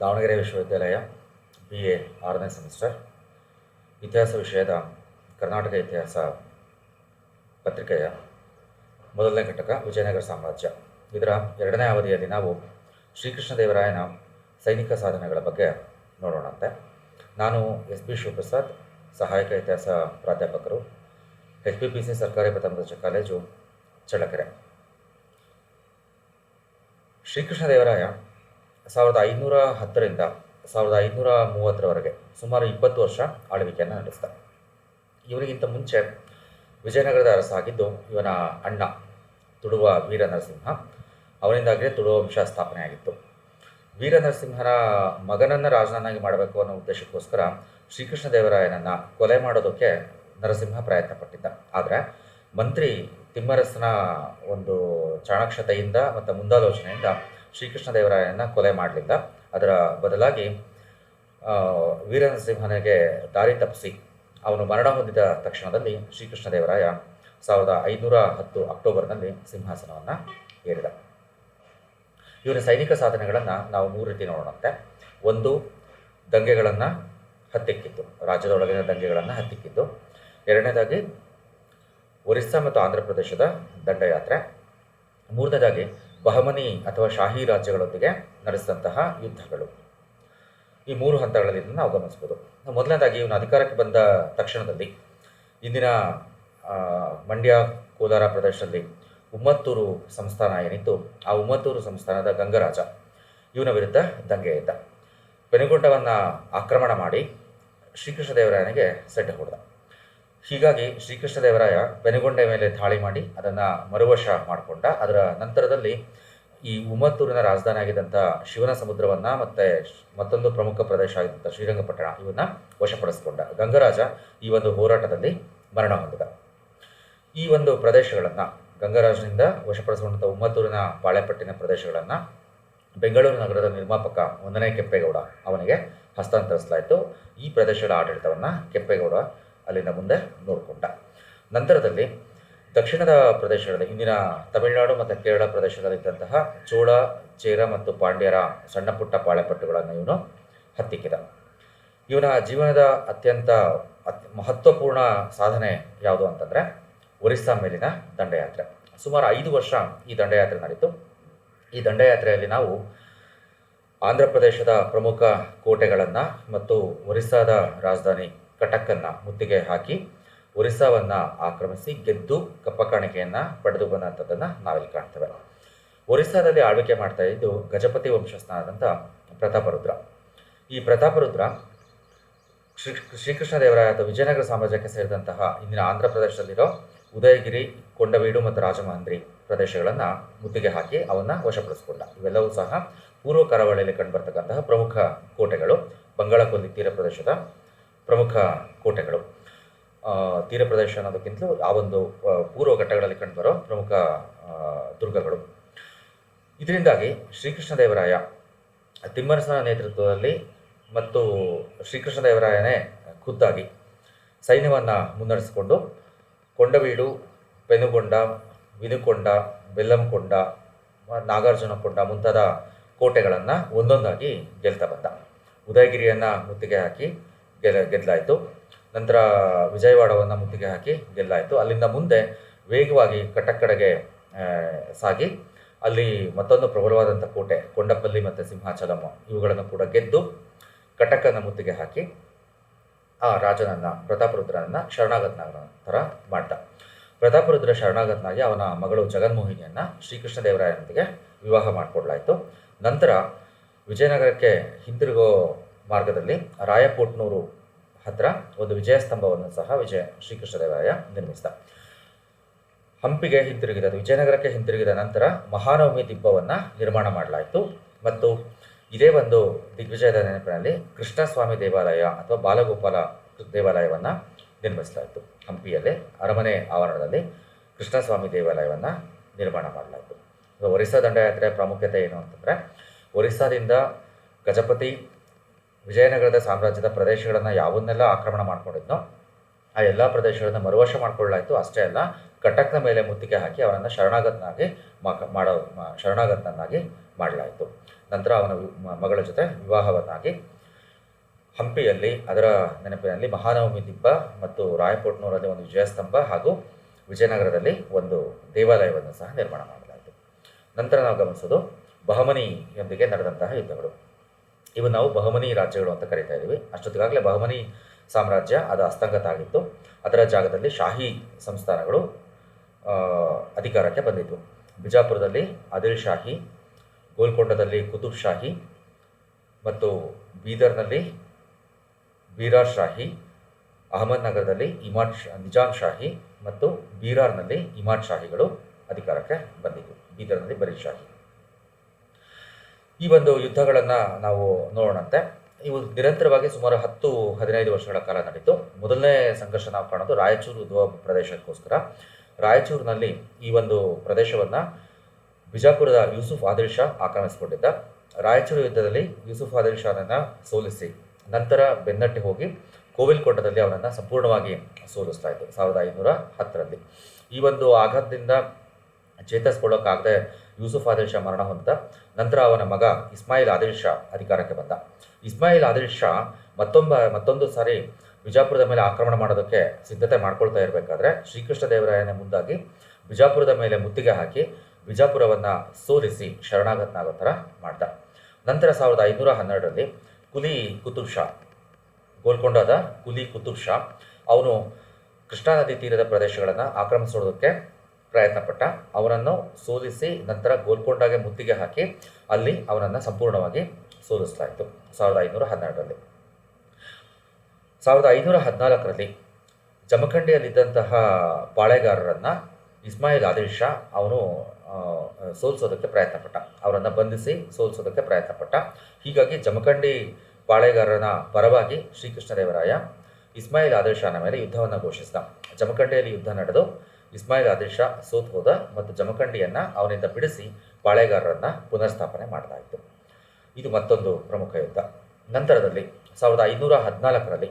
ದಾವಣಗೆರೆ ವಿಶ್ವವಿದ್ಯಾಲಯ B A ಆರನೇ semester. ಇತಿಹಾಸ ವಿಷಯದ ಕರ್ನಾಟಕ ಇತಿಹಾಸ ಪತ್ರಿಕೆಯ ಮೊದಲನೇ ಘಟಕ, ವಿಜಯನಗರ ಸಾಮ್ರಾಜ್ಯ. ಇದರ ಎರಡನೇ ಅವಧಿಯಲ್ಲಿ ನಾವು ಶ್ರೀಕೃಷ್ಣದೇವರಾಯನ ಸೈನಿಕ ಸಾಧನೆಗಳ ಬಗ್ಗೆ ನೋಡೋಣಂತೆ. ನಾನು ಎಸ್ ಬಿ ಶಿವಪ್ರಸಾದ್, ಸಹಾಯಕ ಇತಿಹಾಸ ಪ್ರಾಧ್ಯಾಪಕರು, ಎಚ್ ಪಿ ಪಿ ಸಿ ಸರ್ಕಾರಿ ಪ್ರಥಮ ದರ್ಜೆ ಕಾಲೇಜು ಚಳ್ಳಕೆರೆ. ಶ್ರೀಕೃಷ್ಣದೇವರಾಯ ಸಾವಿರದ ಐನೂರ ಹತ್ತರಿಂದ ಸಾವಿರದ ಐನೂರ ಮೂವತ್ತರವರೆಗೆ ಸುಮಾರು ಇಪ್ಪತ್ತು ವರ್ಷ ಆಳ್ವಿಕೆಯನ್ನು ನಡೆಸ್ತಾರೆ ಇವರಿಗಿಂತ ಮುಂಚೆ ವಿಜಯನಗರದ ಅರಸ ಆಗಿದ್ದು ಇವನ ಅಣ್ಣ ತುಡುವ ವೀರ ನರಸಿಂಹ ಅವನಿಂದಾಗಲೇ ತುಳುವ ವಂಶ ಸ್ಥಾಪನೆಯಾಗಿತ್ತು. ವೀರ ನರಸಿಂಹನ ಮಗನನ್ನು ರಾಜನನ್ನಾಗಿ ಮಾಡಬೇಕು ಅನ್ನೋ ಉದ್ದೇಶಕ್ಕೋಸ್ಕರ ಶ್ರೀಕೃಷ್ಣದೇವರಾಯನನ್ನ ಕೊಲೆ ಮಾಡೋದಕ್ಕೆ ನರಸಿಂಹ ಪ್ರಯತ್ನ ಪಟ್ಟಿದ್ದ ಆದರೆ ಮಂತ್ರಿ ತಿಮ್ಮರಸನ ಒಂದು ಚಾಣಾಕ್ಷತೆಯಿಂದ ಮತ್ತು ಮುಂದಾಲೋಚನೆಯಿಂದ ಶ್ರೀಕೃಷ್ಣದೇವರಾಯನನ್ನ ಕೊಲೆ ಮಾಡಲಿಲ್ಲ ಅದರ ಬದಲಾಗಿ ವೀರನರಸಿಂಹನಿಗೆ ದಾರಿ ತಪ್ಪಿಸಿ ಅವನು ಮರಣ ಹೊಂದಿದ ತಕ್ಷಣದಲ್ಲಿ ಶ್ರೀಕೃಷ್ಣದೇವರಾಯ ಸಾವಿರದ ಐನೂರ ಹತ್ತು ಅಕ್ಟೋಬರ್ನಲ್ಲಿ ಸಿಂಹಾಸನವನ್ನು ಏರಿದ. ಇವರ ಸೈನಿಕ ಸಾಧನೆಗಳನ್ನು ನಾವು ಮೂರು ರೀತಿ ನೋಡೋಣಂತೆ. ಒಂದು, ದಂಗೆಗಳನ್ನು ಹತ್ತಿಕ್ಕಿತ್ತು. ರಾಜ್ಯದೊಳಗಿನ ದಂಗೆಗಳನ್ನು ಹತ್ತಿಕ್ಕಿತ್ತು. ಎರಡನೇದಾಗಿ, ಒರಿಸ್ಸಾ ಮತ್ತು ಆಂಧ್ರ ಪ್ರದೇಶದ ದಂಡಯಾತ್ರೆ. ಮೂರನೇದಾಗಿ ಬಹಮನಿ ಅಥವಾ ಶಾಹಿ ರಾಜ್ಯಗಳೊಂದಿಗೆ ನಡೆಸಿದಂತಹ ಯುದ್ಧಗಳು. ಈ ಮೂರು ಹಂತಗಳಲ್ಲಿ ಇದನ್ನು ನಾವು ಗಮನಿಸ್ಬೋದು ಮೊದಲನೇದಾಗಿ ಇವನು ಅಧಿಕಾರಕ್ಕೆ ಬಂದ ತಕ್ಷಣದಲ್ಲಿ ಇಂದಿನ ಮಂಡ್ಯ ಕೋಲಾರ ಪ್ರದೇಶದಲ್ಲಿ ಉಮ್ಮತ್ತೂರು ಸಂಸ್ಥಾನ ಏನಿತ್ತು, ಆ ಉಮ್ಮತ್ತೂರು ಸಂಸ್ಥಾನದ ಗಂಗರಾಜ ಇವನ ವಿರುದ್ಧ ದಂಗೆ ಎದ್ದ. ಆಕ್ರಮಣ ಮಾಡಿ ಶ್ರೀಕೃಷ್ಣದೇವರಾಯನಿಗೆ ಸೆಡ್ಡೆ ಹೊಡೆದ. ಹೀಗಾಗಿ ಶ್ರೀಕೃಷ್ಣದೇವರಾಯ ಬೆನಗೊಂಡೆ ಮೇಲೆ ದಾಳಿ ಮಾಡಿ ಅದನ್ನು ಮರುವಶ ಮಾಡಿಕೊಂಡ, ಅದರ ನಂತರದಲ್ಲಿ ಈ ಉಮ್ಮತ್ತೂರಿನ ರಾಜಧಾನಿ ಆಗಿದ್ದಂಥ ಶಿವನ ಸಮುದ್ರವನ್ನು ಮತ್ತು ಮತ್ತೊಂದು ಪ್ರಮುಖ ಪ್ರದೇಶ ಆಗಿದ್ದಂಥ ಶ್ರೀರಂಗಪಟ್ಟಣ ಇವನ್ನ ವಶಪಡಿಸಿಕೊಂಡ. ಗಂಗರಾಜ ಈ ಒಂದು ಹೋರಾಟದಲ್ಲಿ ಮರಣ ಹೊಂದಿದ. ಈ ಒಂದು ಪ್ರದೇಶಗಳನ್ನು ಗಂಗರಾಜನಿಂದ ವಶಪಡಿಸಿಕೊಂಡಂಥ ಉಮ್ಮತ್ತೂರಿನ ಪಾಳೆಪಟ್ಟಿನ ಪ್ರದೇಶಗಳನ್ನು ಬೆಂಗಳೂರು ನಗರದ ನಿರ್ಮಾಪಕ ಒಂದನೇ ಕೆಂಪೇಗೌಡ ಅವನಿಗೆ ಹಸ್ತಾಂತರಿಸಲಾಯಿತು. ಈ ಪ್ರದೇಶಗಳ ಆಡಳಿತವನ್ನು ಕೆಂಪೇಗೌಡ ಅಲ್ಲಿಂದ ಮುಂದೆ ನೋಡಿಕೊಂಡ. ನಂತರದಲ್ಲಿ ದಕ್ಷಿಣದ ಪ್ರದೇಶಗಳಲ್ಲಿ ಇಂದಿನ ತಮಿಳುನಾಡು ಮತ್ತು ಕೇರಳ ಪ್ರದೇಶದಲ್ಲಿದ್ದಂತಹ ಚೋಳ, ಚೇರ ಮತ್ತು ಪಾಂಡ್ಯರ ಸಣ್ಣ ಪುಟ್ಟ ಪಾಳೆಪಟ್ಟುಗಳನ್ನು ಇವನು ಹತ್ತಿಕ್ಕಿದ. ಇವನ ಜೀವನದ ಅತ್ಯಂತ ಅತ್ ಮಹತ್ವಪೂರ್ಣ ಸಾಧನೆ ಯಾವುದು ಅಂತಂದರೆ ಒರಿಸ್ಸಾ ಮೇಲಿನ ದಂಡಯಾತ್ರೆ. ಸುಮಾರು ಐದು ವರ್ಷ ಈ ದಂಡಯಾತ್ರೆ ನಡೀತು. ಈ ದಂಡಯಾತ್ರೆಯಲ್ಲಿ ನಾವು ಆಂಧ್ರ ಪ್ರದೇಶದ ಪ್ರಮುಖ ಕೋಟೆಗಳನ್ನು ಮತ್ತು ಒರಿಸ್ಸಾದ ರಾಜಧಾನಿ ಕಟಕ್ಕನ್ನು ಮುತ್ತಿಗೆ ಹಾಕಿ ಒರಿಸ್ಸಾವನ್ನು ಆಕ್ರಮಿಸಿ ಗೆದ್ದು ಕಪ್ಪ ಕಾಣಿಕೆಯನ್ನು ಪಡೆದು ಬಂದಂಥದ್ದನ್ನು ನಾವಿಲ್ಲಿ ಕಾಣ್ತೇವೆ. ಒರಿಸ್ಸಾದಲ್ಲಿ ಆಳ್ವಿಕೆ ಮಾಡ್ತಾ ಇದ್ದು ಗಜಪತಿ ವಂಶಸ್ಥನಾದಂಥ ಪ್ರತಾಪರುದ್ರ. ಈ ಪ್ರತಾಪರುದ್ರ ಶ್ರೀ ಶ್ರೀಕೃಷ್ಣದೇವರಾಯ ಅಥವಾ ವಿಜಯನಗರ ಸಾಮ್ರಾಜ್ಯಕ್ಕೆ ಸೇರಿದಂತಹ ಇಂದಿನ ಆಂಧ್ರ ಪ್ರದೇಶದಲ್ಲಿರೋ ಉದಯಗಿರಿ, ಕೊಂಡವೀಡು ಮತ್ತು ರಾಜಮಹಂದ್ರಿ ಪ್ರದೇಶಗಳನ್ನು ಮುತ್ತಿಗೆ ಹಾಕಿ ಅವನ್ನ ವಶಪಡಿಸಿಕೊಂಡ. ಇವೆಲ್ಲವೂ ಸಹ ಪೂರ್ವ ಕರಾವಳಿಯಲ್ಲಿ ಕಂಡುಬರ್ತಕ್ಕಂತಹ ಪ್ರಮುಖ ಕೋಟೆಗಳು ಬಂಗಾಳಕೊಲ್ಲಿ ತೀರ ಪ್ರದೇಶದ ಪ್ರಮುಖ ಕೋಟೆಗಳು. ತೀರ ಪ್ರದೇಶ ಅನ್ನೋದಕ್ಕಿಂತಲೂ ಆ ಒಂದು ಪೂರ್ವ ಘಟ್ಟಗಳಲ್ಲಿ ಕಂಡುಬರೋ ಪ್ರಮುಖ ದುರ್ಗಗಳು. ಇದರಿಂದಾಗಿ ಶ್ರೀಕೃಷ್ಣದೇವರಾಯ ತಿಮ್ಮರಸನ ನೇತೃತ್ವದಲ್ಲಿ ಮತ್ತು ಶ್ರೀಕೃಷ್ಣದೇವರಾಯನೇ ಖುದ್ದಾಗಿ ಸೈನ್ಯವನ್ನು ಮುನ್ನಡೆಸಿಕೊಂಡು ಕೊಂಡವೀಡು, ಪೆನುಗೊಂಡ, ವಿನುಕೊಂಡ, ಬೆಲ್ಲಂಕೊಂಡ, ನಾಗಾರ್ಜುನಕೊಂಡ ಮುಂತಾದ ಕೋಟೆಗಳನ್ನು ಒಂದೊಂದಾಗಿ ಗೆಲ್ತಾ ಬಂದ. ಉದಯಗಿರಿಯನ್ನು ಮುತ್ತಿಗೆ ಹಾಕಿ ಗೆಲ್ಲ ಗೆದ್ದಲಾಯಿತು ನಂತರ ವಿಜಯವಾಡವನ್ನು ಮುತ್ತಿಗೆ ಹಾಕಿ ಗೆಲ್ಲಾಯಿತು. ಅಲ್ಲಿಂದ ಮುಂದೆ ವೇಗವಾಗಿ ಕಟಕ್ ಕಡೆಗೆ ಸಾಗಿ, ಅಲ್ಲಿ ಮತ್ತೊಂದು ಪ್ರಬಲವಾದಂಥ ಕೋಟೆ ಕೊಂಡಪಲ್ಲಿ ಮತ್ತು ಸಿಂಹಾಚಲಮ ಇವುಗಳನ್ನು ಕೂಡ ಗೆದ್ದು ಕಟಕನ ಮುತ್ತಿಗೆ ಹಾಕಿ, ಆ ರಾಜನನ್ನು, ಪ್ರತಾಪರುದ್ರನನ್ನು ಶರಣಾಗತನ ಥರ ಮಾಡ್ದ ಪ್ರತಾಪರುದ್ರ ಶರಣಾಗತನಾಗಿ ಅವನ ಮಗಳು ಜಗನ್ಮೋಹಿನಿಯನ್ನ ಶ್ರೀಕೃಷ್ಣದೇವರಾಯನೊಂದಿಗೆ ವಿವಾಹ ಮಾಡಿಕೊಡ್ಲಾಯಿತು. ನಂತರ ವಿಜಯನಗರಕ್ಕೆ ಹಿಂದಿರುಗೋ ಮಾರ್ಗದಲ್ಲಿ ರಾಯಪೋಟ್ನೂರು ಹತ್ರ ಒಂದು ವಿಜಯ ಸ್ತಂಭವನ್ನು ಸಹ ವಿಜಯ ಶ್ರೀಕೃಷ್ಣದೇವರಾಯ ನಿರ್ಮಿಸಿದ. ಹಂಪಿಗೆ ಹಿಂತಿರುಗಿದ ವಿಜಯನಗರಕ್ಕೆ ಹಿಂತಿರುಗಿದ ನಂತರ ಮಹಾನವಮಿ ದಿಬ್ಬವನ್ನು ನಿರ್ಮಾಣ ಮಾಡಲಾಯಿತು. ಮತ್ತು ಇದೇ ಒಂದು ದಿಗ್ವಿಜಯದ ನೆನಪಿನಲ್ಲಿ ಕೃಷ್ಣಸ್ವಾಮಿ ದೇವಾಲಯ ಅಥವಾ ಬಾಲಗೋಪಾಲ ದೇವಾಲಯವನ್ನು ನಿರ್ಮಿಸಲಾಯಿತು. ಹಂಪಿಯಲ್ಲಿ ಅರಮನೆ ಆವರಣದಲ್ಲಿ ಕೃಷ್ಣಸ್ವಾಮಿ ದೇವಾಲಯವನ್ನು ನಿರ್ಮಾಣ ಮಾಡಲಾಯಿತು. ಒರಿಸ್ಸಾ ದಂಡಯಾತ್ರೆಯ ಪ್ರಾಮುಖ್ಯತೆ ಏನು ಅಂತಂದರೆ, ಒರಿಸ್ಸಾದಿಂದ ಗಜಪತಿ ವಿಜಯನಗರದ ಸಾಮ್ರಾಜ್ಯದ ಪ್ರದೇಶಗಳನ್ನು ಯಾವನ್ನೆಲ್ಲ ಆಕ್ರಮಣ ಮಾಡಿಕೊಂಡಿದ್ನೋ, ಆ ಎಲ್ಲ ಪ್ರದೇಶಗಳನ್ನು ಮರುವಶ ಮಾಡಿಕೊಳ್ಳಾಯಿತು ಅಷ್ಟೇ ಅಲ್ಲ, ಕಟಕ್ನ ಮೇಲೆ ಮುತ್ತಿಗೆ ಹಾಕಿ ಅವನನ್ನು ಶರಣಾಗತನಾಗಿ ಮಾಕ, ಮಾಡೋ ಶರಣಾಗತನನ್ನಾಗಿ ಮಾಡಲಾಯಿತು. ನಂತರ ಅವನ ಮಗಳ ಜೊತೆ ವಿವಾಹವನ್ನಾಗಿ ಹಂಪಿಯಲ್ಲಿ, ಅದರ ನೆನಪಿನಲ್ಲಿ ಮಹಾನವಮಿ ದಿಬ್ಬ ಮತ್ತು ರಾಯಪೋಟ್ನೂರಲ್ಲಿ ಒಂದು ವಿಜಯಸ್ತಂಭ ಹಾಗೂ ವಿಜಯನಗರದಲ್ಲಿ ಒಂದು ದೇವಾಲಯವನ್ನು ಸಹ ನಿರ್ಮಾಣ ಮಾಡಲಾಯಿತು. ನಂತರ ನಾವು ಗಮನಿಸೋದು ಬಹಮನಿಯೊಂದಿಗೆ ನಡೆದಂತಹ ಯುದ್ಧಗಳು. ಇವು ನಾವು ಬಹಮನಿ ರಾಜ್ಯಗಳು ಅಂತ ಕರಿತಾ ಇದ್ದೀವಿ ಅಷ್ಟೊತ್ತಿಗಾಗಲೇ ಬಹಮನಿ ಸಾಮ್ರಾಜ್ಯ ಅದು ಅಸ್ತಂಗತ ಆಗಿತ್ತು. ಅದರ ಜಾಗದಲ್ಲಿ ಶಾಹಿ ಸಂಸ್ಥಾನಗಳು ಅಧಿಕಾರಕ್ಕೆ ಬಂದಿತ್ತು ಬಿಜಾಪುರದಲ್ಲಿ ಆದಿಲ್ ಶಾಹಿ, ಗೋಲ್ಕೊಂಡದಲ್ಲಿ ಕುತುಬ್ ಶಾಹಿ ಮತ್ತು ಬೀದರ್ನಲ್ಲಿ ಬೀರಾರ್ ಶಾಹಿ, ಅಹಮದ್ನಗರದಲ್ಲಿ ಇಮಾದ್ ಶಾ ನಿಜಾಮ್ ಶಾಹಿ ಮತ್ತು ಬೀರಾರ್ನಲ್ಲಿ ಇಮಾದ್ ಶಾಹಿಗಳು ಅಧಿಕಾರಕ್ಕೆ ಬಂದಿದ್ವು. ಬೀದರ್ನಲ್ಲಿ ಬರೀ ಶಾಹಿ. ಈ ಒಂದು ಯುದ್ಧಗಳನ್ನು ನಾವು ನೋಡೋಣಂತೆ. ಇವು ನಿರಂತರವಾಗಿ ಸುಮಾರು ಹತ್ತು, ಹದಿನೈದು ವರ್ಷಗಳ ಕಾಲ ನಡೀತು ಮೊದಲನೇ ಸಂಘರ್ಷ ನಾವು ಕಾಣೋದು ರಾಯಚೂರು ಉದ್ಭವ ಪ್ರದೇಶಕ್ಕೋಸ್ಕರ. ರಾಯಚೂರಿನಲ್ಲಿ ಈ ಒಂದು ಪ್ರದೇಶವನ್ನು ಬಿಜಾಪುರದ ಯೂಸುಫ್ ಆದಿಲ್ ಶಾ ಆಕ್ರಮಿಸಿಕೊಂಡಿದ್ದ. ರಾಯಚೂರು ಯುದ್ಧದಲ್ಲಿ ಯೂಸುಫ್ ಆದಿಲ್ ಶಾನನ್ನು ಸೋಲಿಸಿ ನಂತರ ಬೆನ್ನಟ್ಟಿ ಹೋಗಿ ಕೋವಿಲ್ಕೋಟದಲ್ಲಿ ಅವನನ್ನು ಸಂಪೂರ್ಣವಾಗಿ ಸೋಲಿಸ್ತಾ ಇತ್ತು ಸಾವಿರದ ಐನೂರ ಹತ್ತರಲ್ಲಿ. ಈ ಒಂದು ಆಘಾತದಿಂದ ಚೇತರಿಸ್ಕೊಳ್ಳೋಕ್ಕಾಗದೆ ಯೂಸುಫ್ ಆದಿಲ್ ಶಾ ಮರಣ ಹೊಂದಿದ. ನಂತರ ಅವನ ಮಗ ಇಸ್ಮಾಯಿಲ್ ಆದಿಲ್ ಶಾ ಅಧಿಕಾರಕ್ಕೆ ಬಂದ. ಇಸ್ಮಾಯಿಲ್ ಆದಿಲ್ ಶಾ ಮತ್ತೊಂಬ, ಮತ್ತೊಂದು ಸಾರಿ ಬಿಜಾಪುರದ ಮೇಲೆ ಆಕ್ರಮಣ ಮಾಡೋದಕ್ಕೆ ಸಿದ್ಧತೆ ಮಾಡ್ಕೊಳ್ತಾ ಇರಬೇಕಾದ್ರೆ ಶ್ರೀಕೃಷ್ಣ ದೇವರಾಯನ ಮುಂದಾಗಿ ಬಿಜಾಪುರದ ಮೇಲೆ ಮುತ್ತಿಗೆ ಹಾಕಿ ಬಿಜಾಪುರವನ್ನು ಸೋಲಿಸಿ ಶರಣಾಗತನಾಗೋ ಥರ ಮಾಡ್ದ. ನಂತರ ಸಾವಿರದ ಐನೂರ ಹನ್ನೆರಡರಲ್ಲಿ ಕುಲಿ ಕುತುಬ್ ಶಾ, ಗೋಲ್ಕೊಂಡಾದ ಕುಲಿ ಕುತುಬ್ ಶಾ, ಅವನು ಕೃಷ್ಣಾ ನದಿ ತೀರದ ಪ್ರದೇಶಗಳನ್ನು ಆಕ್ರಮಿಸೋದಕ್ಕೆ ಪ್ರಯತ್ನಪಟ್ಟ ಅವನನ್ನು ಸೋಲಿಸಿ ನಂತರ ಗೋಲ್ಕೊಂಡಾಗೆ ಮುತ್ತಿಗೆ ಹಾಕಿ ಅಲ್ಲಿ ಅವನನ್ನು ಸಂಪೂರ್ಣವಾಗಿ ಸೋಲಿಸಲಾಯಿತು. ಸಾವಿರದ ಐನೂರ ಹನ್ನೆರಡರಲ್ಲಿ ಸಾವಿರದ ಐನೂರ ಹದಿನಾಲ್ಕರಲ್ಲಿ ಜಮಖಂಡಿಯಲ್ಲಿದ್ದಂತಹ ಪಾಳೆಗಾರರನ್ನು ಇಸ್ಮಾಯಿಲ್ ಆದಿಲ್ ಶಾ ಅವನು ಸೋಲಿಸೋದಕ್ಕೆ ಪ್ರಯತ್ನಪಟ್ಟ. ಅವರನ್ನು ಬಂಧಿಸಿ ಸೋಲಿಸೋದಕ್ಕೆ ಪ್ರಯತ್ನಪಟ್ಟ. ಹೀಗಾಗಿ ಜಮಖಂಡಿ ಪಾಳೆಗಾರನ ಪರವಾಗಿ ಶ್ರೀಕೃಷ್ಣದೇವರಾಯ ಇಸ್ಮಾಯಿಲ್ ಆದಿಲ್ ಶಾನ ಮೇಲೆ ಯುದ್ಧವನ್ನು ಘೋಷಿಸಿದ. ಜಮಖಂಡಿಯಲ್ಲಿ ಯುದ್ಧ ನಡೆದು ಇಸ್ಮಾಯಿಲ್ ಆದಿಲ್ ಶಾ ಸೋತ್ ಹೋದ ಮತ್ತು ಜಮಖಂಡಿಯನ್ನು ಅವನಿಂದ ಬಿಡಿಸಿ ಪಾಳೆಗಾರರನ್ನು ಪುನರ್ಸ್ಥಾಪನೆ ಮಾಡಲಾಯಿತು ಇದು ಮತ್ತೊಂದು ಪ್ರಮುಖ ಯುದ್ಧ. ನಂತರದಲ್ಲಿ ಸಾವಿರದ ಐನೂರ ಹದಿನಾಲ್ಕರಲ್ಲಿ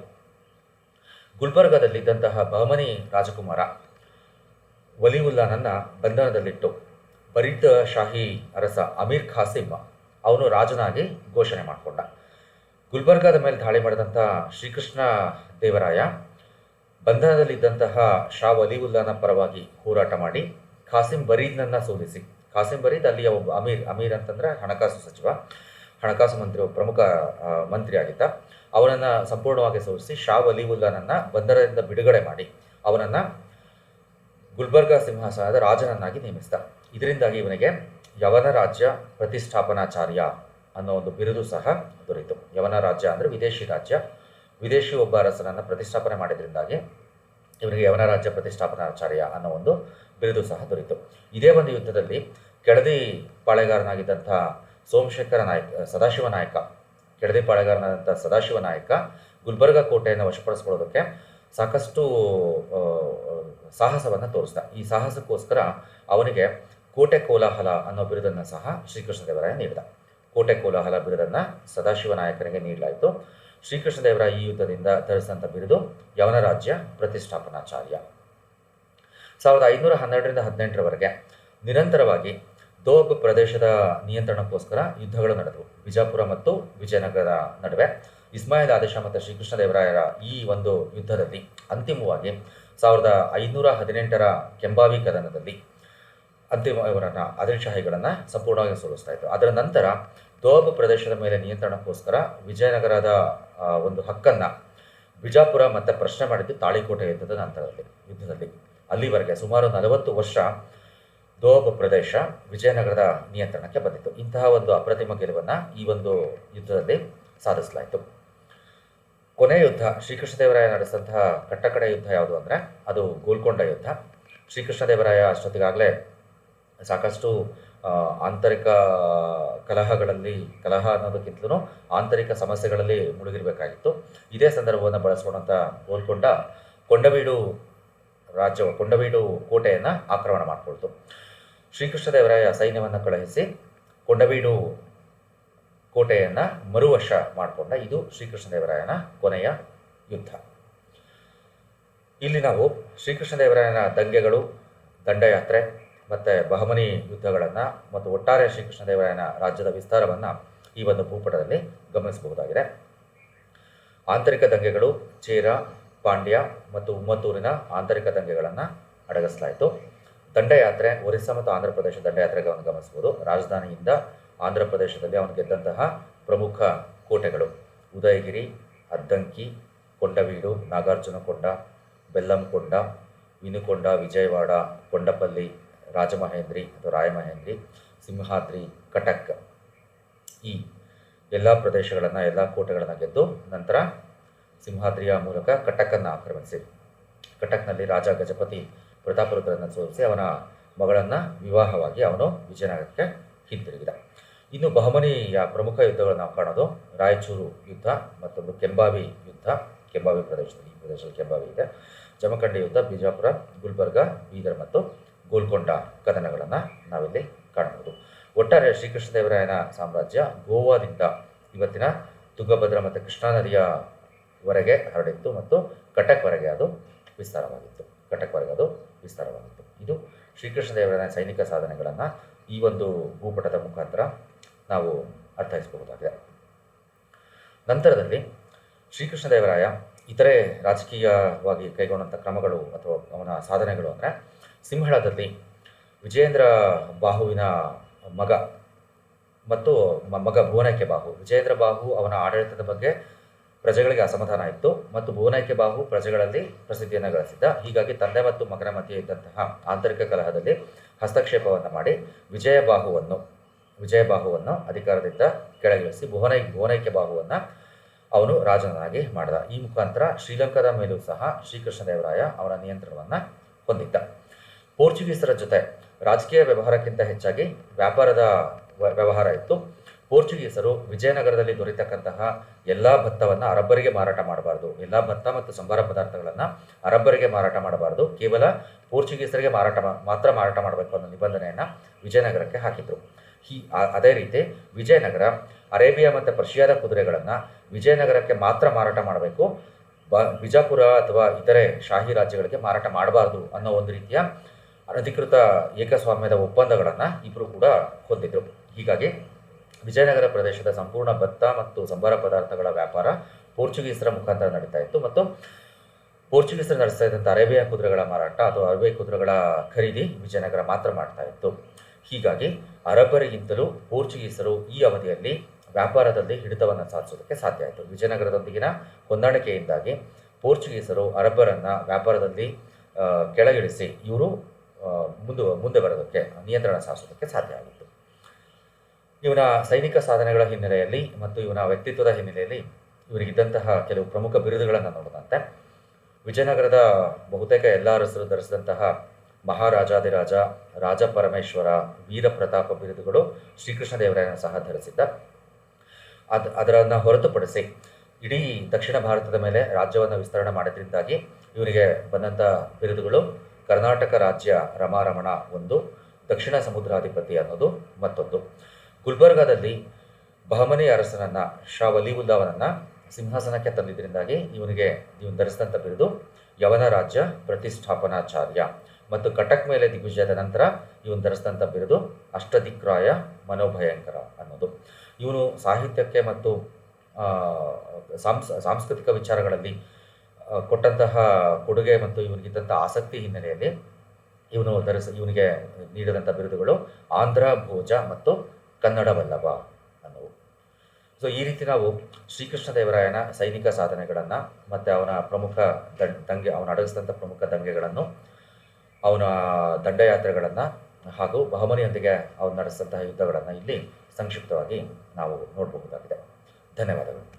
ಗುಲ್ಬರ್ಗದಲ್ಲಿದ್ದಂತಹ ಬಹಮನಿ ರಾಜಕುಮಾರ ವಲಿವುಲ್ಲಾನನ್ನ ಬಂಧನದಲ್ಲಿಟ್ಟು ಬರೀದ್ ಶಾಹಿ ಅರಸ ಅಮೀರ್ ಖಾಸಿಮ್ ಅವನು ರಾಜನಾಗಿ ಘೋಷಣೆ ಮಾಡಿಕೊಂಡ. ಗುಲ್ಬರ್ಗಾದ ಮೇಲೆ ದಾಳಿ ಮಾಡಿದಂಥ ಶ್ರೀಕೃಷ್ಣ ದೇವರಾಯ ಬಂಧನದಲ್ಲಿದ್ದಂತಹ ಶಾ ವಲಿವುಲ್ಲಾನ ಪರವಾಗಿ ಹೋರಾಟ ಮಾಡಿ ಖಾಸಿಂ ಬರೀದ್ನನ್ನು ಸೋಲಿಸಿ. ಖಾಸಿಂ ಬರೀದ್ ಅಲ್ಲಿಯ ಒಬ್ಬ ಅಮೀರ್ ಅಮೀರ್ ಅಂತಂದ್ರೆ ಹಣಕಾಸು ಸಚಿವ, ಹಣಕಾಸು ಮಂತ್ರಿ ಪ್ರಮುಖ ಮಂತ್ರಿ ಆಗಿದ್ದ. ಅವನನ್ನು ಸಂಪೂರ್ಣವಾಗಿ ಸೋಲಿಸಿ ಶಾ ವಲಿವುಲ್ಲಾನನ್ನ ಬಂಧನದಿಂದ ಬಿಡುಗಡೆ ಮಾಡಿ. ಅವನನ್ನು ಗುಲ್ಬರ್ಗಾ ಸಿಂಹಾಸನದ ರಾಜನನ್ನಾಗಿ ನೇಮಿಸಿದ. ಇದರಿಂದಾಗಿ ಇವನಿಗೆ ಯವನ ರಾಜ್ಯ ಪ್ರತಿಷ್ಠಾಪನಾಚಾರ್ಯ ಅನ್ನೋ ಒಂದು ಬಿರುದು ಸಹ ದೊರೆಯಿತು. ಯವನ ರಾಜ್ಯ ಅಂದರೆ ವಿದೇಶಿ ರಾಜ್ಯ. ವಿದೇಶಿ ಒಬ್ಬ ಅರಸನನ್ನು ಪ್ರತಿಷ್ಠಾಪನೆ ಮಾಡಿದ್ರಿಂದಾಗಿ ಇವರಿಗೆ ಯವನ ರಾಜ್ಯ ಪ್ರತಿಷ್ಠಾಪನಾಚಾರ್ಯ ಅನ್ನೋ ಒಂದು ಬಿರುದು ಸಹ ದೊರೆಯಿತು ಇದೇ ಒಂದು ಯುದ್ಧದಲ್ಲಿ ಕೆಳದಿ ಪಾಳೆಗಾರನಾಗಿದ್ದಂಥ ಸೋಮಶೇಖರ ನಾಯಕ, ಸದಾಶಿವ ನಾಯಕ, ಕೆಳದಿ ಪಾಳೆಗಾರನಾದಂಥ ಸದಾಶಿವ ನಾಯಕ ಗುಲ್ಬರ್ಗ ಕೋಟೆಯನ್ನು ವಶಪಡಿಸ್ಕೊಳ್ಳೋದಕ್ಕೆ ಸಾಕಷ್ಟು ಸಾಹಸವನ್ನು ತೋರಿಸ್ದ. ಈ ಸಾಹಸಕ್ಕೋಸ್ಕರ ಅವನಿಗೆ ಕೋಟೆ ಕೋಲಾಹಲ ಅನ್ನೋ ಬಿರುದನ್ನು ಸಹ ಶ್ರೀಕೃಷ್ಣದೇವರಾಯ ನೀಡಿದ. ಕೋಟೆ ಕೋಲಾಹಲ ಬಿರುದನ್ನು ಸದಾಶಿವ ನಾಯಕನಿಗೆ ನೀಡಲಾಯಿತು. ಶ್ರೀಕೃಷ್ಣದೇವರಾಯ ಈ ಯುದ್ಧದಿಂದ ಧರಿಸಿದಂಥ ಬಿರುದು ಯವನ ರಾಜ್ಯ ಪ್ರತಿಷ್ಠಾಪನಾಚಾರ್ಯ. ಸಾವಿರದ ಐನೂರ ಹನ್ನೆರಡರಿಂದ ಹದಿನೆಂಟರವರೆಗೆ ನಿರಂತರವಾಗಿ ದೋಬ್ ಪ್ರದೇಶದ ನಿಯಂತ್ರಣಕ್ಕೋಸ್ಕರ ಯುದ್ಧಗಳು ನಡೆದವು. ಬಿಜಾಪುರ ಮತ್ತು ವಿಜಯನಗರದ ನಡುವೆ ಇಸ್ಮಾಯಿಲ್ ಆದೇಶ ಮತ್ತು ಶ್ರೀಕೃಷ್ಣದೇವರಾಯರ ಈ ಒಂದು ಯುದ್ಧದಲ್ಲಿ ಅಂತಿಮವಾಗಿ ಸಾವಿರದ ಐನೂರ ಹದಿನೆಂಟರ ಕೆಂಬಾವಿ ಕದನದಲ್ಲಿ ಅಂತಿಮ ಇವರನ್ನು ಆದಿಲ್ ಶಾಹಿಗಳನ್ನು ಸಂಪೂರ್ಣವಾಗಿ ಸೋಲಿಸ್ತಾ ಇತ್ತು ಅದರ ನಂತರ ದೋಬ ಪ್ರದೇಶದ ಮೇಲೆ ನಿಯಂತ್ರಣಕ್ಕೋಸ್ಕರ ವಿಜಯನಗರದ ಒಂದು ಹಕ್ಕನ್ನು ಬಿಜಾಪುರ ಮತ್ತೆ ಪ್ರಶ್ನೆ ಮಾಡಿದ್ದು ತಾಳಿಕೋಟೆ ಯುದ್ಧದ ನಂತರದಲ್ಲಿ, ಯುದ್ಧದಲ್ಲಿ. ಅಲ್ಲಿವರೆಗೆ ಸುಮಾರು ನಲವತ್ತು ವರ್ಷ ದೋಬ ಪ್ರದೇಶ ವಿಜಯನಗರದ ನಿಯಂತ್ರಣಕ್ಕೆ ಬಂದಿತ್ತು. ಇಂತಹ ಒಂದು ಅಪ್ರತಿಮ ಗೆಲುವನ್ನು ಈ ಒಂದು ಯುದ್ಧದಲ್ಲಿ ಸಾಧಿಸಲಾಯಿತು. ಕೊನೆಯ ಯುದ್ಧ, ಶ್ರೀಕೃಷ್ಣದೇವರಾಯ ನಡೆಸಿದಂತಹ ಕಟ್ಟಕಡೆ ಯುದ್ಧ ಯಾವುದು ಅಂದರೆ ಅದು ಗೋಲ್ಕೊಂಡ ಯುದ್ಧ. ಶ್ರೀಕೃಷ್ಣದೇವರಾಯ ಅಷ್ಟೊತ್ತಿಗಾಗಲೇ ಸಾಕಷ್ಟು ಆಂತರಿಕ, ಕಲಹಗಳಲ್ಲಿ, ಕಲಹ ಅನ್ನೋದಕ್ಕಿಂತಲೂ ಆಂತರಿಕ ಸಮಸ್ಯೆಗಳಲ್ಲಿ ಮುಳುಗಿರಬೇಕಾಗಿತ್ತು. ಇದೇ ಸಂದರ್ಭವನ್ನು ಬಳಸ್ಕೊಂಡಂಥ ಗೋಲ್ಕೊಂಡ ಕೊಂಡಬೀಡು ರಾಜ್ಯ ಕೊಂಡಬೀಡು ಕೋಟೆಯನ್ನು ಆಕ್ರಮಣ ಮಾಡಿಕೊಳ್ತು. ಶ್ರೀಕೃಷ್ಣದೇವರಾಯ ಸೈನ್ಯವನ್ನು ಕಳುಹಿಸಿ ಕೊಂಡಬೀಡು ಕೋಟೆಯನ್ನು ಮರುವಶ ಮಾಡಿಕೊಂಡ ಇದು ಶ್ರೀಕೃಷ್ಣದೇವರಾಯನ ಕೊನೆಯ ಯುದ್ಧ. ಇಲ್ಲಿ ನಾವು ಶ್ರೀಕೃಷ್ಣದೇವರಾಯನ ದಂಗೆಗಳು, ದಂಡಯಾತ್ರೆ ಮತ್ತು ಬಹಮನಿ ಯುದ್ಧಗಳನ್ನು ಮತ್ತು ಒಟ್ಟಾರೆ ಶ್ರೀಕೃಷ್ಣದೇವರಾಯನ ರಾಜ್ಯದ ವಿಸ್ತಾರವನ್ನು ಈ ಒಂದು ಭೂಪಟದಲ್ಲಿ ಗಮನಿಸಬಹುದಾಗಿದೆ. ಆಂತರಿಕ ದಂಗೆಗಳು ಚೇರ, ಪಾಂಡ್ಯ ಮತ್ತು ಉಮ್ಮತ್ತೂರಿನ ಆಂತರಿಕ ದಂಗೆಗಳನ್ನು ಅಡಗಿಸಲಾಯಿತು. ದಂಡಯಾತ್ರೆ, ಒರಿಸ್ಸಾ ಮತ್ತು ಆಂಧ್ರ ಪ್ರದೇಶ ದಂಡಯಾತ್ರೆಗೆ ಅವನು ಗಮನಿಸಬಹುದು. ರಾಜಧಾನಿಯಿಂದ ಆಂಧ್ರ ಪ್ರದೇಶದಲ್ಲಿ ಅವನು ಗೆದ್ದಂತಹ ಪ್ರಮುಖ ಕೋಟೆಗಳು ಉದಯಗಿರಿ, ಅದ್ದಂಕಿ, ಕೊಂಡವೀಡು, ನಾಗಾರ್ಜುನಕೊಂಡ, ಬೆಲ್ಲಂಕೊಂಡ, ವಿನುಕೊಂಡ, ವಿಜಯವಾಡ, ಕೊಂಡಪಲ್ಲಿ ರಾಜಮಹೇಂದ್ರಿ ಅಥವಾ ರಾಯಮಹೇಂದ್ರಿ, ಸಿಂಹಾದ್ರಿ, ಕಟಕ್ ಈ ಎಲ್ಲ ಪ್ರದೇಶಗಳನ್ನು, ಎಲ್ಲ ಕೋಟೆಗಳನ್ನು ಗೆದ್ದು ನಂತರ ಸಿಂಹಾದ್ರಿಯ ಮೂಲಕ ಕಟಕನ್ನು ಆಕ್ರಮಿಸಿ. ಕಟಕ್ನಲ್ಲಿ ರಾಜ ಗಜಪತಿ ಪ್ರತಾಪರುದ್ರನ್ನು ಸೋಲಿಸಿ ಅವನ ಮಗಳನ್ನು ವಿವಾಹವಾಗಿ ಅವನು ವಿಜಯನಗರಕ್ಕೆ ಹಿಂತಿರುಗಿದ. ಇನ್ನು ಬಹಮನಿಯ ಪ್ರಮುಖ ಯುದ್ಧಗಳನ್ನು ನಾವು ಕಾಣೋದು ರಾಯಚೂರು ಯುದ್ಧ ಮತ್ತೊಂದು ಕೆಂಬಾವಿ ಯುದ್ಧ. ಕೆಂಬಾವಿ ಪ್ರದೇಶದಲ್ಲಿ, ಈ ಪ್ರದೇಶದಲ್ಲಿ ಕೆಂಬಾವಿ ಇದೆ. ಜಮಖಂಡಿ ಯುದ್ಧ, ಬಿಜಾಪುರ, ಗುಲ್ಬರ್ಗ, ಬೀದರ್ ಮತ್ತು ಗೋಲ್ಕೊಂಡ ಕದನಗಳನ್ನು ನಾವಿಲ್ಲಿ ಕಾಣಬಹುದು. ಒಟ್ಟಾರೆ ಶ್ರೀಕೃಷ್ಣದೇವರಾಯನ ಸಾಮ್ರಾಜ್ಯ ಗೋವಾದಿಂದ ಇವತ್ತಿನ ತುಂಗಭದ್ರ ಮತ್ತು ಕೃಷ್ಣಾ ನದಿಯವರೆಗೆ ಹರಡಿತ್ತು ಮತ್ತು ಕಟಕ್ವರೆಗೆ ಅದು ವಿಸ್ತಾರವಾಗಿತ್ತು. ಕಟಕ್ವರೆಗೆ ಅದು ವಿಸ್ತಾರವಾಗಿತ್ತು. ಇದು ಶ್ರೀಕೃಷ್ಣದೇವರಾಯನ ಸೈನಿಕ ಸಾಧನೆಗಳನ್ನು ಈ ಒಂದು ಭೂಪಟದ ಮುಖಾಂತರ ನಾವು ಅರ್ಥೈಸಬಹುದಾಗಿದೆ. ನಂತರದಲ್ಲಿ ಶ್ರೀಕೃಷ್ಣದೇವರಾಯ ಇತರೆ ರಾಜಕೀಯವಾಗಿ ಕೈಗೊಂಡಂಥ ಕ್ರಮಗಳು ಅಥವಾ ಅವನ ಸಾಧನೆಗಳು ಅಂದರೆ ಸಿಂಹಳದಲ್ಲಿ ವಿಜೇಂದ್ರ ಬಾಹುವಿನ ಮಗ ಮತ್ತು ಮಗ ಭುವನೈಕ್ಯ ಬಾಹು. ವಿಜೇಂದ್ರ ಬಾಹು ಅವನ ಆಡಳಿತದ ಬಗ್ಗೆ ಪ್ರಜೆಗಳಿಗೆ ಅಸಮಾಧಾನ ಇತ್ತು ಮತ್ತು ಭುವನೈಕ್ಯ ಬಾಹು ಪ್ರಜೆಗಳಲ್ಲಿ ಪ್ರಸಿದ್ಧಿಯನ್ನು ಗಳಿಸಿದ್ದ. ಹೀಗಾಗಿ ತಂದೆ ಮತ್ತು ಮಗನ ಮಧ್ಯೆ ಇದ್ದಂತಹ ಆಂತರಿಕ ಕಲಹದಲ್ಲಿ ಹಸ್ತಕ್ಷೇಪವನ್ನು ಮಾಡಿ ವಿಜಯ ಬಾಹುವನ್ನು ವಿಜಯ ಬಾಹುವನ್ನು ಅಧಿಕಾರದಿಂದ ಕೆಳಗಿಳಿಸಿ ಭುವನೈ, ಭುವನೈಕ್ಯ ಬಾಹುವನ್ನು ಅವನು ರಾಜನಾಗಿ ಮಾಡಿದ. ಈ ಮುಖಾಂತರ ಶ್ರೀಲಂಕಾದ ಮೇಲೂ ಸಹ ಶ್ರೀಕೃಷ್ಣದೇವರಾಯ ಅವನ ನಿಯಂತ್ರಣವನ್ನು ಹೊಂದಿದ್ದ. ಪೋರ್ಚುಗೀಸರ ಜೊತೆ ರಾಜಕೀಯ ವ್ಯವಹಾರಕ್ಕಿಂತ ಹೆಚ್ಚಾಗಿ ವ್ಯಾಪಾರದ ವ್ಯವಹಾರ ಇತ್ತು. ಪೋರ್ಚುಗೀಸರು ವಿಜಯನಗರದಲ್ಲಿ ದೊರೆತಕ್ಕಂತಹ ಎಲ್ಲ ಭತ್ತವನ್ನು ಅರಬ್ಬರಿಗೆ ಮಾರಾಟ ಮಾಡಬಾರದು. ಎಲ್ಲ ಭತ್ತ ಮತ್ತು ಸಂಬಾರ ಪದಾರ್ಥಗಳನ್ನು ಅರಬ್ಬರಿಗೆ ಮಾರಾಟ ಮಾಡಬಾರದು. ಕೇವಲ ಪೋರ್ಚುಗೀಸರಿಗೆ ಮಾರಾಟ ಮಾತ್ರ ಮಾರಾಟ ಮಾಡಬೇಕು ಅನ್ನೋ ನಿಬಂಧನೆಯನ್ನು ವಿಜಯನಗರಕ್ಕೆ ಹಾಕಿದ್ರು. ಹೀ ಅದೇ ರೀತಿ ವಿಜಯನಗರ, ಅರೇಬಿಯಾ ಮತ್ತು ಪರ್ಷಿಯಾದ ಕುದುರೆಗಳನ್ನು ವಿಜಯನಗರಕ್ಕೆ ಮಾತ್ರ ಮಾರಾಟ ಮಾಡಬೇಕು. ಬ, ಬಿಜಾಪುರ ಅಥವಾ ಇತರೆ ಶಾಹಿ ರಾಜ್ಯಗಳಿಗೆ ಮಾರಾಟ ಮಾಡಬಾರ್ದು ಅನ್ನೋ ಒಂದು ರೀತಿಯ ಅನಧಿಕೃತ ಏಕಸ್ವಾಮ್ಯದ ಒಪ್ಪಂದಗಳನ್ನು ಇಬ್ಬರು ಕೂಡ ಹೊಂದಿದ್ರು. ಹೀಗಾಗಿ ವಿಜಯನಗರ ಪ್ರದೇಶದ ಸಂಪೂರ್ಣ ಭತ್ತ ಮತ್ತು ಸಂಬಾರ ಪದಾರ್ಥಗಳ ವ್ಯಾಪಾರ ಪೋರ್ಚುಗೀಸರ ಮುಖಾಂತರ ನಡೀತಾ ಇತ್ತು ಮತ್ತು ಪೋರ್ಚುಗೀಸರು ನಡೆಸ್ತಾ ಇದ್ದಂಥ ಅರೇಬಿಯಾ ಕುದುರೆಗಳ ಮಾರಾಟ ಅಥವಾ ಅರೇಬಿಯಾ ಕುದುರೆಗಳ ಖರೀದಿ ವಿಜಯನಗರ ಮಾತ್ರ ಮಾಡ್ತಾ ಇತ್ತು. ಹೀಗಾಗಿ ಅರಬ್ಬರಿಗಿಂತಲೂ ಪೋರ್ಚುಗೀಸರು ಈ ಅವಧಿಯಲ್ಲಿ ವ್ಯಾಪಾರದಲ್ಲಿ ಹಿಡಿತವನ್ನು ಸಾಧಿಸೋದಕ್ಕೆ ಸಾಧ್ಯ ಆಯಿತು. ವಿಜಯನಗರದೊಂದಿಗಿನ ಹೊಂದಾಣಿಕೆಯಿಂದಾಗಿ ಪೋರ್ಚುಗೀಸರು ಅರಬ್ಬರನ್ನು ವ್ಯಾಪಾರದಲ್ಲಿ ಕೆಳಗಿಳಿಸಿ ಇವರು ಮುಂದೆ ಮುಂದೆ ಬರೋದಕ್ಕೆ, ನಿಯಂತ್ರಣ ಸಾಧಿಸೋದಕ್ಕೆ ಸಾಧ್ಯ ಆಗಿತ್ತು. ಇವನ ಸೈನಿಕ ಸಾಧನೆಗಳ ಹಿನ್ನೆಲೆಯಲ್ಲಿ ಮತ್ತು ಇವನ ವ್ಯಕ್ತಿತ್ವದ ಹಿನ್ನೆಲೆಯಲ್ಲಿ ಇವರಿಗಿದ್ದಂತಹ ಕೆಲವು ಪ್ರಮುಖ ಬಿರುದುಗಳನ್ನು ನೋಡಿದಂತೆ, ವಿಜಯನಗರದ ಬಹುತೇಕ ಎಲ್ಲ ಅರಸರು ಧರಿಸಿದಂತಹ ಮಹಾರಾಜಾದಿರಾಜ ರಾಜ ಪರಮೇಶ್ವರ ವೀರ ಪ್ರತಾಪ ಬಿರುದುಗಳು ಶ್ರೀಕೃಷ್ಣದೇವರಾಯನ ಸಹ ಧರಿಸಿದ್ದ. ಅದ್, ಅದರನ್ನು ಹೊರತುಪಡಿಸಿ ಇಡೀ ದಕ್ಷಿಣ ಭಾರತದ ಮೇಲೆ ರಾಜ್ಯವನ್ನು ವಿಸ್ತರಣೆ ಮಾಡಿದ್ರಿಂದಾಗಿ ಇವರಿಗೆ ಬಂದಂಥ ಬಿರುದುಗಳು ಕರ್ನಾಟಕ ರಾಜ್ಯ ರಮಾರಮಣ ಒಂದು, ದಕ್ಷಿಣ ಸಮುದ್ರಾಧಿಪತಿ ಅನ್ನೋದು ಮತ್ತೊಂದು. ಗುಲ್ಬರ್ಗಾದಲ್ಲಿ ಬಹಮನಿ ಅರಸನನ್ನ ಶಾ ವಲಿವುಲ್ಲಾವನನ್ನ ಸಿಂಹಾಸನಕ್ಕೆ ತಂದಿದ್ದರಿಂದಾಗಿ ಇವನಿಗೆ ಇವನು ಧರಿಸಿದಂಥ ಬಿರುದು ಯವನ ರಾಜ್ಯ ಪ್ರತಿಷ್ಠಾಪನಾಚಾರ್ಯ. ಮತ್ತು ಕಟಕ್ ಮೇಲೆ ದಿಗ್ವಿಜಯದ ನಂತರ ಇವನು ಧರಿಸಿದಂಥ ಬಿರುದು ಅಷ್ಟದಿಕ್ರಾಯ ಮನೋಭಯಂಕರ ಅನ್ನೋದು. ಇವನು ಸಾಹಿತ್ಯಕ್ಕೆ ಮತ್ತು ಸಾಂಸ್, ಸಾಂಸ್ಕೃತಿಕ ವಿಚಾರಗಳಲ್ಲಿ ಕೊಟ್ಟಂತಹ ಕೊಡುಗೆ ಮತ್ತು ಇವನಿಗಿದ್ದಂಥ ಆಸಕ್ತಿ ಹಿನ್ನೆಲೆಯಲ್ಲಿ ಇವನು ಧರಿಸ ಇವನಿಗೆ ನೀಡಿದಂಥ ಬಿರುದುಗಳು ಆಂಧ್ರ, ಭೋಜ ಮತ್ತು ಕನ್ನಡ ವಲ್ಲಭ ಅನ್ನುವು. ಸೊ ಈ ರೀತಿ ನಾವು ಶ್ರೀಕೃಷ್ಣದೇವರಾಯನ ಸೈನಿಕ ಸಾಧನೆಗಳನ್ನು ಮತ್ತು ಅವನ ಪ್ರಮುಖ ದಂಗೆ, ಅವನ ಅಡಗಿಸಿದಂಥ ಪ್ರಮುಖ ದಂಗೆಗಳನ್ನು, ಅವನ ದಂಡಯಾತ್ರೆಗಳನ್ನು ಹಾಗೂ ಬಹಮನಿಯೊಂದಿಗೆ ಅವನು ನಡೆಸಿದಂತಹ ಯುದ್ಧಗಳನ್ನು ಇಲ್ಲಿ ಸಂಕ್ಷಿಪ್ತವಾಗಿ ನಾವು ನೋಡಬಹುದಾಗಿದೆ. ಧನ್ಯವಾದಗಳು.